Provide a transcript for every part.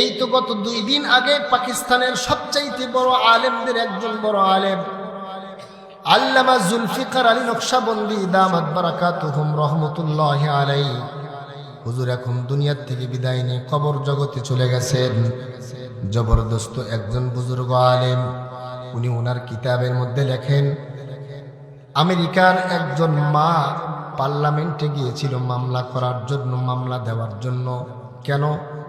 এই তো গত দুই দিন আগে পাকিস্তানের সবচাইতে বড় আলেমদের একজন বড় আলেম। আল্লামা জুলফিকার আলী নকশাবন্দি দামাত বারাকাতুহুম রহমতুল্লাহ আলাই হুজুর, এখন দুনিয়ার থেকে বিদায় নিয়ে কবর জগতে চলে গেছেন। জবরদস্ত একজন বুজুর্গ আলেম, উনি ওনার কিতাবের মধ্যে লেখেন, আমেরিকার একজন মা পার্লামেন্টে গিয়েছিল মামলা করার জন্য, মামলা দেওয়ার জন্য। কেন?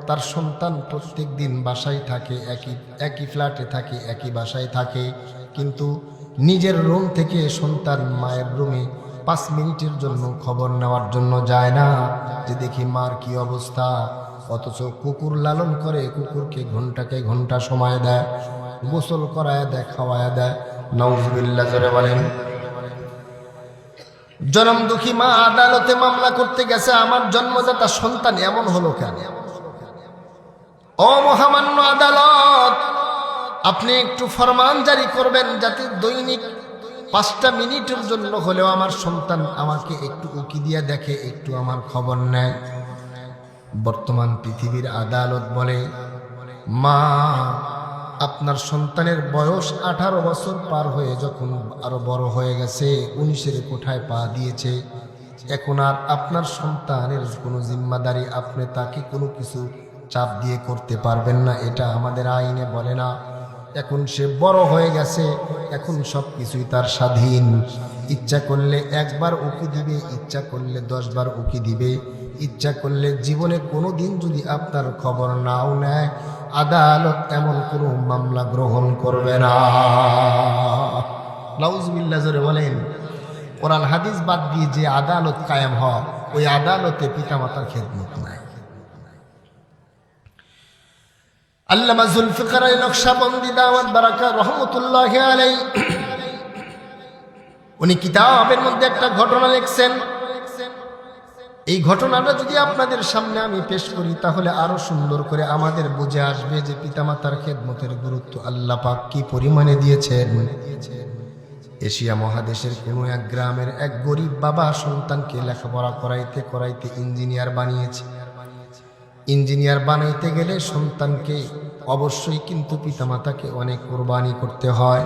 তার সন্তান প্রত্যেক দিন বাসায় থাকে, একই একই ফ্ল্যাটে থাকে, একই বাসায় থাকে। কিন্তু নিজের রুম থেকে সন্তান মায়ের রুমে পাঁচ মিনিটের জন্য খবর নেওয়ার জন্য যায় না। যে দেখি মার কি অবস্থা। অথচ কুকুর লালন করে, কুকুরকে ঘন্টাকে ঘণ্টা সময় দেয়, গোসল করায় দেয়, খাওয়ায় দেয়। নওজবিল্লা জোরে বলেন। জনম দুঃখী মা আদালতে মামলা করতে গেছে। আমার জন্মদাতা সন্তান এমন হলো কেন? ও মহামান্য আদালত, আপনি একটু ফরমান জারি করবেন যাতে দৈনিক পাঁচটা মিনিটের জন্য হলেও আমার সন্তান আমাকে একটু উকি দিয়ে দেখে, একটু আমার খবর নেয়। বর্তমান পৃথিবীর আদালত বলে, মা, আপনার সন্তানের বয়স আঠারো বছর পার হয়ে যখন আরও বড় হয়ে গেছে, উনিশের কোঠায় পা দিয়েছে। এখন আর আপনার সন্তানের কোনো জিম্মাদারি, আপনি তাকে কোনো কিছু চাপ দিয়ে করতে পারবেন না, এটা আমাদের আইনে বলে না। এখন সে বড় হয়ে গেছে, এখন সব কিছুই তার স্বাধীন। ইচ্ছা করলে একবার উকি দিবে, ইচ্ছা করলে দশবার উকি দিবে। ইচ্ছা করলে জীবনে কোনো দিন যদি আপনার খবর নাও নেয়, আদালত এমন কোনো মামলা গ্রহণ করবে না। নাউজবিল্লা বলেন। কোরআন হাদিস বাদ দিয়ে যে আদালত কায়েম হয়, ওই আদালতে পিতামাতার খেদমত নাই। আল্লামা জুলফিকার আলী নকশাবন্দি দাওয়াত বারাকা রহমতুল্লাহ আলাই। উনি কিতাবের মধ্যে একটা ঘটনা লিখছেন। এই ঘটনাটা যদি আপনাদের সামনে আমি পেশ করি, তাহলে আরও সুন্দর করে আমাদের বুঝে আসবে যে পিতামাতার খেদমতের গুরুত্ব আল্লাহ পাক কি পরিমাণে দিয়েছেন। এশিয়া মহাদেশের কোনো এক গ্রামের এক গরিব বাবা সন্তানকে লেখাপড়া করাইতে করাইতে ইঞ্জিনিয়ার বানিয়েছে। ইঞ্জিনিয়ার বানাইতে গেলে সন্তানকে অবশ্যই কিন্তু পিতামাতাকে অনেক কোরবানি করতে হয়।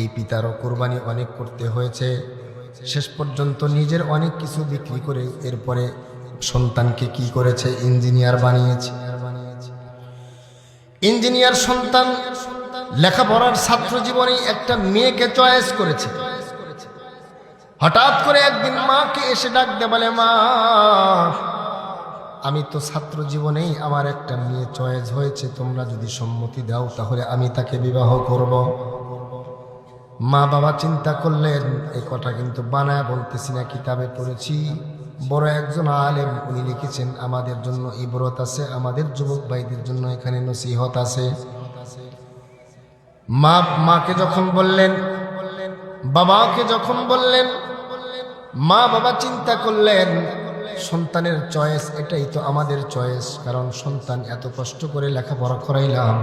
এই পিতারও কোরবানি অনেক করতে হয়েছে। শেষ পর্যন্ত নিজের অনেক কিছু বিক্রি করে এরপরে সন্তানকে কি করেছে? ইঞ্জিনিয়ার বানিয়েছে। ইঞ্জিনিয়ার সন্তান লেখাপড়ার ছাত্র জীবনে একটা মেয়েকে চয়েস করেছে। হঠাৎ করে একদিন মাকে এসে ডাক দে বলে, মা আমি তো ছাত্র জীবনেই আমার একটা মেয়ে চয়েস হয়েছে, তোমরা যদি সম্মতি দাও, তাহলে আমি তাকে বিবাহ করব। মা বাবা চিন্তা করলেন এই কথা কিন্তু বানায় বলতেছি না, কিতাবে পড়েছি। বড় একজন আলেম, উনি লিখেছেন, আমাদের জন্য ইবরত আছে, আমাদের যুবক ভাইদের জন্য এখানে নসিহত আছে। মা, মাকে যখন বললেন, বাবাকে যখন বললেন, মা বাবা চিন্তা করলেন সন্তানের চয়েস এটাই তো আমাদের চয়েস, কারণ সন্তান এত কষ্ট করে লেখাপড়া করাইলাম।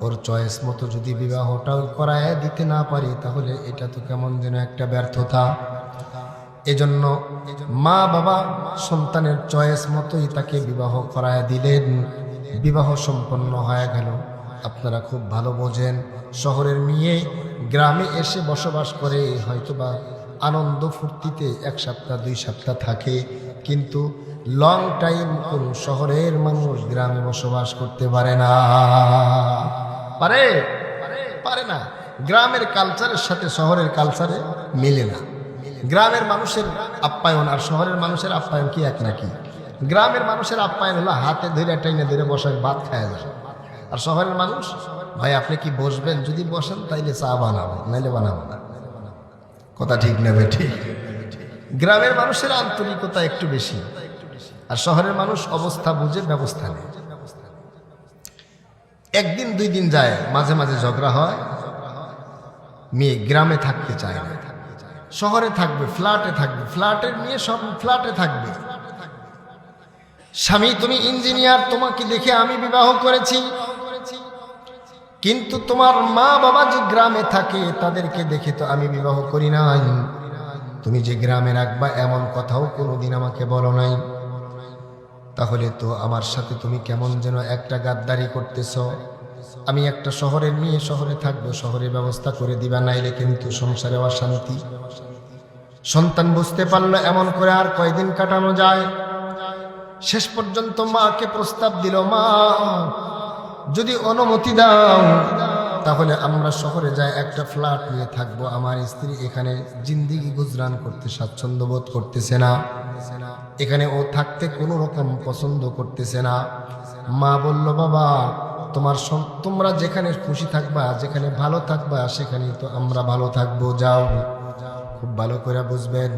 ওর চয়েস মতো যদি বিবাহটাও করায় দিতে না পারি, তাহলে এটা তো কেমন যেন একটা ব্যর্থতা। এজন্য মা বাবা সন্তানের চয়েস মতোই তাকে বিবাহ করায় দিলেন। বিবাহ সম্পন্ন হয়ে গেল। আপনারা খুব ভালো বোঝেন। শহরের মেয়ে গ্রামে এসে বসবাস করে, হয়তোবা আনন্দ ফুর্তিতে এক সপ্তাহ, দুই সপ্তাহ থাকে। কিন্তু লং টাইম কোন শহরের মানুষ গ্রামে বসবাস করতে পারে না। পারে? পারে না। গ্রামের কালচারের সাথে শহরের কালচারে মেলে না। গ্রামের মানুষের আপ্যায়ন আর শহরের মানুষের আপ্যায়ন কি এক নাকি? গ্রামের মানুষের আপ্যায়ন হলো হাতে ধরে টাইনে ধরে বসায় ভাত খায় যায় আর শহরের মানুষ, ভাই, আপনি কি বসবেন? যদি বসেন তাইলে চা বানাবো, নাইলে বানাবো না। কথা ঠিক নেবে ঠিক। গ্রামের মানুষের আন্তরিকতা একটু বেশি, আর শহরের মানুষ অবস্থা বুঝে ব্যবস্থা নেয়। একদিন দুই দিন যায়, মাঝে মাঝে ঝগড়া হয়। মেয়ে গ্রামে থাকতে চায় না। শহরে থাকবে, ফ্ল্যাটে থাকবে, ফ্ল্যাটের মেয়ে সব ফ্ল্যাটে থাকবে। স্বামী, তুমি ইঞ্জিনিয়ার, তোমাকে দেখে আমি বিবাহ করেছি। কিন্তু তোমার মা বাবা যে গ্রামে থাকে, তাদেরকে দেখে তো আমি বিবাহ করি নাই। তুমি যে গ্রামে রাখবা, এমন কথাও কোনোদিন আমাকে বলো নাই। তাহলে তো আমার সাথে তুমি কেমন যেন একটা গাদ্দারি করতেছ। আমি একটা শহরের মেয়ে, শহরে থাকব শহরে ব্যবস্থা করে দিবা, নাইলে কিন্তু সংসারে অশান্তি। সন্তান বুঝতে পারল এমন করে আর কয়দিন কাটানো যায়। শেষ পর্যন্ত মাকে প্রস্তাব দিল, মা, যদি অনুমতি দাও তাহলে আমরা শহরে যাই, একটা ফ্ল্যাট নিয়ে থাকব। আমার স্ত্রী এখানে জিন্দিগি গুজরান করতে স্বাচ্ছন্দ্য বোধ করতেছে না। এখানে ও থাকতে কোনো রকম পছন্দ করতেছে না। মা বলল, বাবা, তোমার তোমরা যেখানে খুশি থাকবা, যেখানে ভালো থাকবা, সেখানেই তো আমরা ভালো থাকব। যাও, খুব ভালো করে বুঝবেন।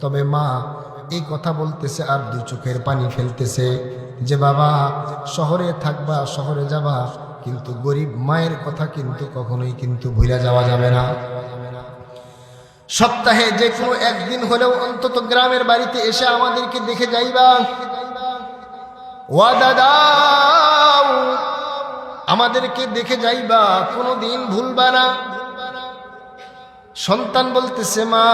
তবে মা এই কথা বলতেছে আর দুই চোখের পানি ফেলতেছে যে, বাবা, শহরে থাকবা, শহরে যাবা কিন্তু গরিব মায়ের কথা কিন্তু কখনোই কিন্তু ভুলে যাওয়া যাবে না। সপ্তাহে যে কোনো একদিন হলেও অন্তত গ্রামের বাড়িতে এসে আমাদেরকে দেখে যাইবা। ওয়াদা দাও আমাদেরকে দেখে যাইবা কোনো দিন ভুলবা না। সন্তান বলতেছে, মা,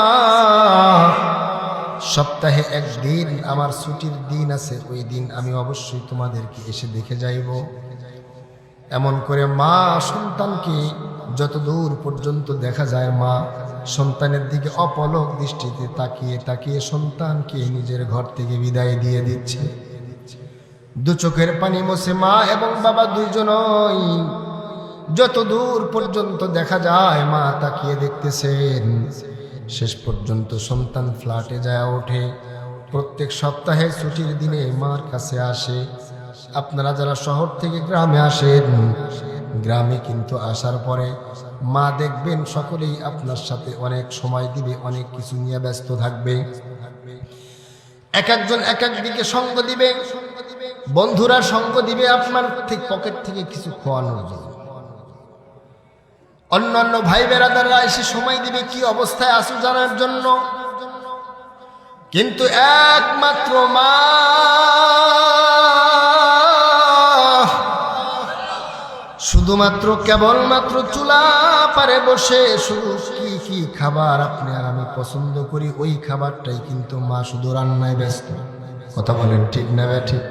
সপ্তাহে একদিন আমার ছুটির দিন আছে, ওই দিন আমি অবশ্যই তোমাদেরকে এসে দেখে যাইব। এমন করে মা সন্তানকে যত দূর পর্যন্ত দেখা যায় মা, সন্তানের দিকে অপলক দৃষ্টিতে তাকিয়ে তাকিয়ে সন্তানকে নিজের ঘর থেকে বিদায় দিয়ে দিচ্ছে। দু চোখের পানি মোছে মা এবং বাবা দুইজনই যত দূর পর্যন্ত দেখা যায় মা তাকিয়ে দেখতেছেন। শেষ পর্যন্ত সন্তান ফ্ল্যাটে যায় ওঠে। প্রত্যেক সপ্তাহে ছুটির দিনে মার কাছে আসে। আপনারা যারা শহর থেকে গ্রামে আসেন, গ্রামে কিন্তু আসার পরে মা দেখবেন সকলেই আপনার সাথে অনেক সময় দিবে, অনেক কিছু নিয়ে ব্যস্ত থাকবে। এক একজন এক এক দিকে সঙ্গ দিবে, বন্ধুরা সঙ্গ দিবে আপনার ঠিক পকেট থেকে কিছু খোয়ানোর জন্য। অন্যান্য ভাই বেড়াদাররা এসে সময় দিবে, কি অবস্থায় আসু জানার জন্য। কিন্তু একমাত্র মা শুধুমাত্র কেবলমাত্র চুলা পারে বসে, শুধু কি কি খাবার আপনি আর আমি পছন্দ করি, ওই খাবারটাই কিন্তু মা শুধু রান্নায় ব্যস্ত। কথা বলেন ঠিক না ঠিক?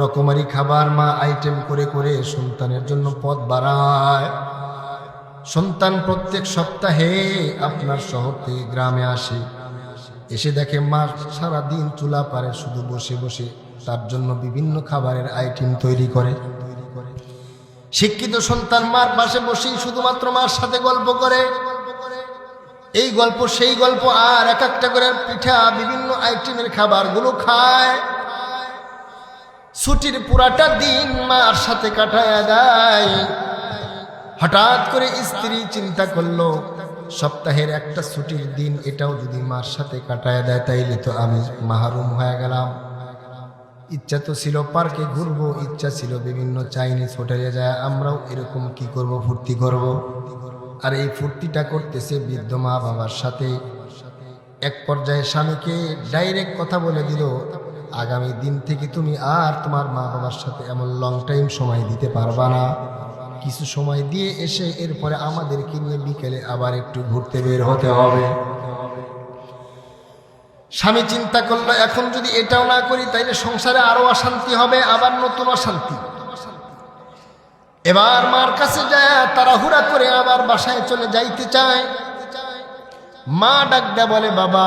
রকমারি খাবার মা আইটেম করে করে সন্তানের জন্য পথ বাড়ায়। সন্তান প্রত্যেক সপ্তাহে আপনার শহর থেকে গ্রামে আসে। এসে দেখে মা সারা দিন চুলা পারে শুধু বসে বসে তার জন্য বিভিন্ন খাবারের আইটেম তৈরি করে। শিক্ষিত সন্তান মার পাশে বসেই শুধুমাত্র মার সাথে গল্প করে। এই গল্প, সেই গল্প আর এক একটা করে পিঠা, বিভিন্ন আইটেমের খাবারগুলো খায়। ছুটির পুরাটা দিন মার সাথে কাটায় দেয়। হঠাৎ করে স্ত্রী চিন্তা করল, সপ্তাহের একটা ছুটির দিন, এটাও যদি মার সাথে কাটায় দেয়, তাইলে তো আমি মাহরুম হয়ে গেলাম। ইচ্ছা তো ছিল পার্কে ঘুরবো, ইচ্ছা ছিল বিভিন্ন চাইনিজ হোটেলে যায়, আমরাও এরকম কি করব, ফুর্তি করব। আর এই ফুর্তিটা করতেছে বৃদ্ধ মা বাবার সাথে। এক পর্যায়ে স্বামীকে ডাইরেক্ট কথা বলে দিল, আগামী দিন থেকে তুমি আর তোমার মা বাবার সাথে এমন লং টাইম সময় দিতে পারবা না। কিছু সময় দিয়ে এসে এরপরে আমাদেরকে নিয়ে বিকেলে আবার একটু ঘুরতে বের হতে হবে। স্বামী চিন্তা করল, এখন যদি এটাও না করি, তাইলে সংসারে আরও অশান্তি হবে, আবার নতুন অশান্তি। এবার মার কাছে যায়, তাড়াহুড়া করে আবার বাসায় চলে যাইতে চায়। মা ডাকডা বলে, বাবা,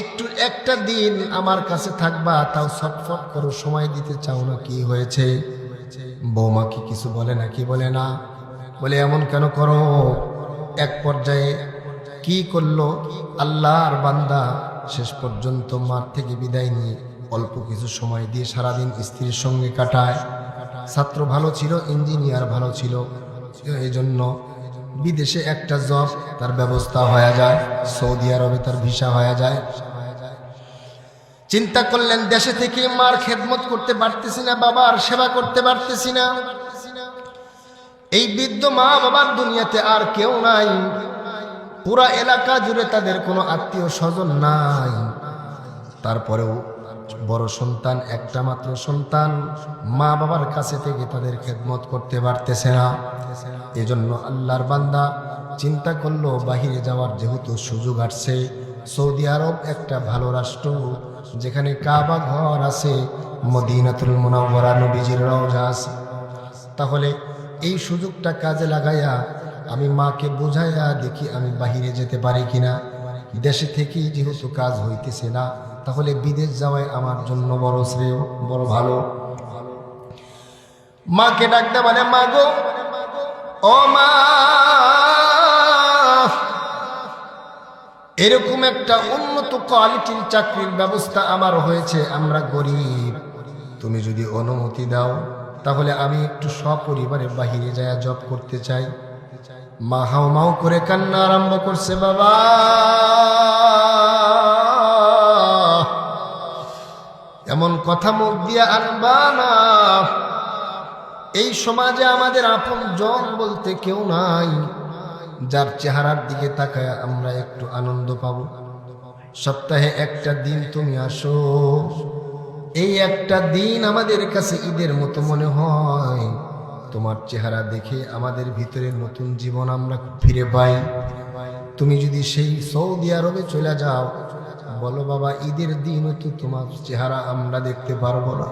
একটু একটা দিন আমার কাছে থাকবা, তাও ছটফট করো, সময় দিতে চাও না, কি হয়েছে? বৌমা কি কিছু বলে না, কি বলে না? বলে, এমন কেন করো? এক পর্যায়ে কি করল? আল্লাহর বান্দা শেষ পর্যন্ত মার থেকে বিদায় নিয়ে অল্প কিছু সময় দিয়ে সারাদিন স্ত্রীর সঙ্গে কাটায়। ছাত্র ভালো ছিল, ইঞ্জিনিয়ার ভালো ছিল। এই জন্য বিদেশে একটা জব তার ব্যবস্থা হয়ে যায়, সৌদি আরবে তার ভিসা হয়ে যায়। চিন্তা করলেন, দেশে থেকে মার খেদমত করতে পারতেছি না, বাবার সেবা করতে পারতেছি না। এই বৃদ্ধ মা বাবার দুনিয়াতে আর কেউ নাই। পুরা এলাকা জুড়ে তাদের কোনো আত্মীয় স্বজন নাই। তারপরেও বড় সন্তান, একটা মাত্র সন্তান, মা বাবার কাছে থেকে তাদের খেদমত করতে পারতেছে না। এজন্য আল্লাহর বান্দা চিন্তা করল, বাহিরে যাওয়ার যেহেতু সুযোগ আসছে, সৌদি আরব একটা ভালো রাষ্ট্র, যেখানে কাবা ঘর আছে, মদিনাতুল মুনাওয়ারা নবীজির রওজা আছে। তাহলে এই সুযোগটা কাজে লাগাইয়া আমি মাকে বুঝাইয়া দেখি আমি বাহিরে যেতে পারি কিনা। দেশে থেকেই যেহেতু কাজ হইতেছে না, তাহলে বিদেশ যাওয়াই আমার জন্য বড় শ্রেয়, বড় ভালো। মাকে ডাকতে মানে মা গো, ও মা, এরকম একটা উন্নত কোয়ালিটির চাকরির ব্যবস্থা আমার হয়েছে, আমরা গরিব। তুমি যদি অনুমতি দাও, তাহলে আমি একটু সপরিবারে বাহিরে যায় জব করতে চাই। মা হাও মাও করে কান্না আরম্ভ করছে, বাবা। এমন কথা মুখ দিয়ে আনবা না। এই সমাজে আমাদের আপন জন বলতে কেউ নাই। যার চেহারার দিকে তাকায় আমরা একটু আনন্দ পাব। সপ্তাহে একটা দিন তুমি আসো। এই একটা দিন আমাদের কাছে ঈদের মতো মনে হয়। তোমার চেহারা দেখে আমাদের ভিতরে নতুন জীবন আমরা ফিরে পাই। তুমি যদি সেই সৌদি আরবে চলে যাও, বলো বাবা, ঈদের দিনও তো তোমার চেহারা আমরা দেখতে পারব না।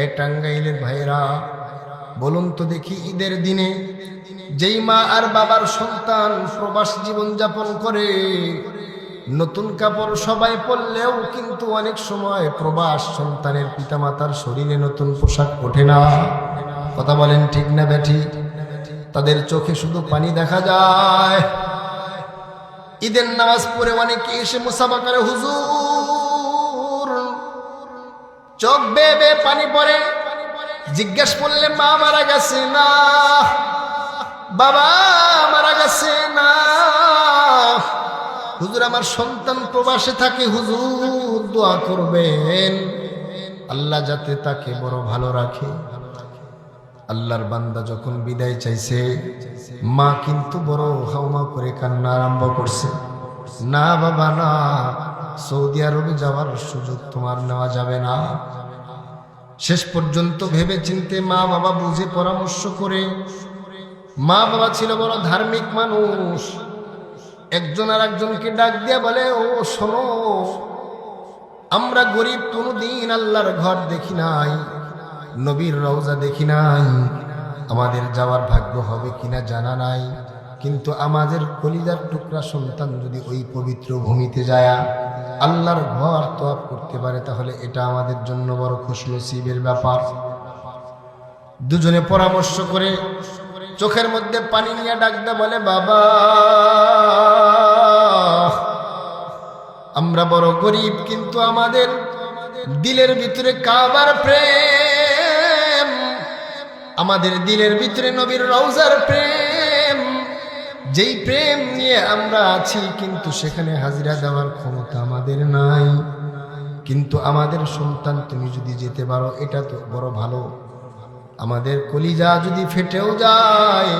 এ টাঙ্গাইলের ভাইরা বলুন তো দেখি ঈদের দিনে যেই মা আর বাবার সন্তান প্রবাস জীবন যাপন করে, নতুন কাপড় সবাই পরলেও কিন্তু অনেক সময় প্রবাস সন্তানের পিতামাতার শরীরে নতুন পোশাক ওঠে না। কথা বলেন ঠিক না ব্যাঠি তাদের চোখে শুধু পানি দেখা যায়। ঈদের নামাজ পড়ে অনেকে এসে মুসাফা করে, হুজুর, চোখ বেয়ে বেয়ে পানি পড়ে। জিজ্ঞেস করলে, মা মারা গেছে না? বাবা মারা গেছে না। হুজুর, আমার সন্তান প্রবাসে থাকে, হুজুর, দোয়া করবেন। আল্লাহ যাতে তাকে বড় ভালো রাখে। আল্লাহর বান্দা যখন বিদায় চাইছে, মা কিন্তু বড় হাওমা করে কান্না আরম্ভ করছে। না বাবা, না, সৌদি আরবে যাওয়ার সুযোগ তোমার নেওয়া যাবে না। শেষ পর্যন্ত ভেবে চিনতে মা বাবা বুঝে পরামর্শ করে, মা বাবা ছিল বড় ধার্মিক মানুষ। একজন আর একজনকে ডাক দিয়া বলে, ও, শোনো, আমরা গরিব কোনোদিন আল্লাহর ঘর দেখি নাই। নবীর রওজা দেখি নাই। আমাদের যাওয়ার ভাগ্য হবে কিনা জানা নাই। কিন্তু আমাদের কলিজার টুকরা সন্তান যদি ওই পবিত্র ভূমিতে যায়, আল্লাহর ঘর তোয়াপ করতে পারে, তাহলে এটা আমাদের জন্য বড় খুশনসিবের ব্যাপার। দুজনে পরামর্শ করে চোখের মধ্যে পানি নিয়ে ডাকতে বলে, বাবা, আমরা বড় গরিব, কিন্তু আমাদের দিলের ভিতরে কাবার প্রেম আমাদের দিলের ভিতরে নবীর রওজার প্রেম। যেই প্রেম নিয়ে আমরা আছি, কিন্তু সেখানে হাজিরা দেওয়ার ক্ষমতা আমাদের নাই। কিন্তু আমাদের সন্তান, তুমি যদি যেতে পারো, এটা তো বড় ভালো। আমাদের কলিজা যদি ফেটেও যায়,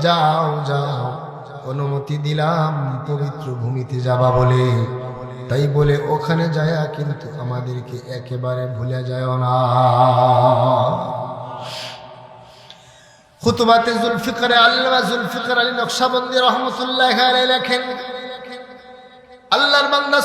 যাও যাও। অনুমতি দিলাম, পবিত্র ভূমিতে যাবা বলে। তাই বলে ওখানে যায় কিন্তু আমাদেরকে একেবারে ভুলে যায় না। খুতুবাতে জুলফিকারে আল্লাহ জুলফিকার আলী নকশাবন্দি রহমতুল্লাহ লেখেন আল্লাহর বান্দা